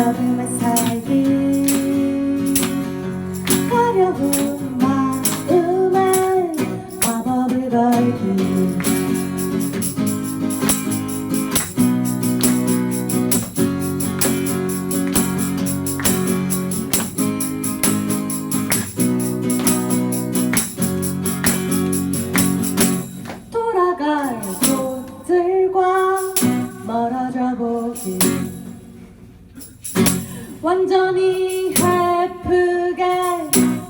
love you as 완전히 예쁘게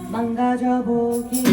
망가져 보기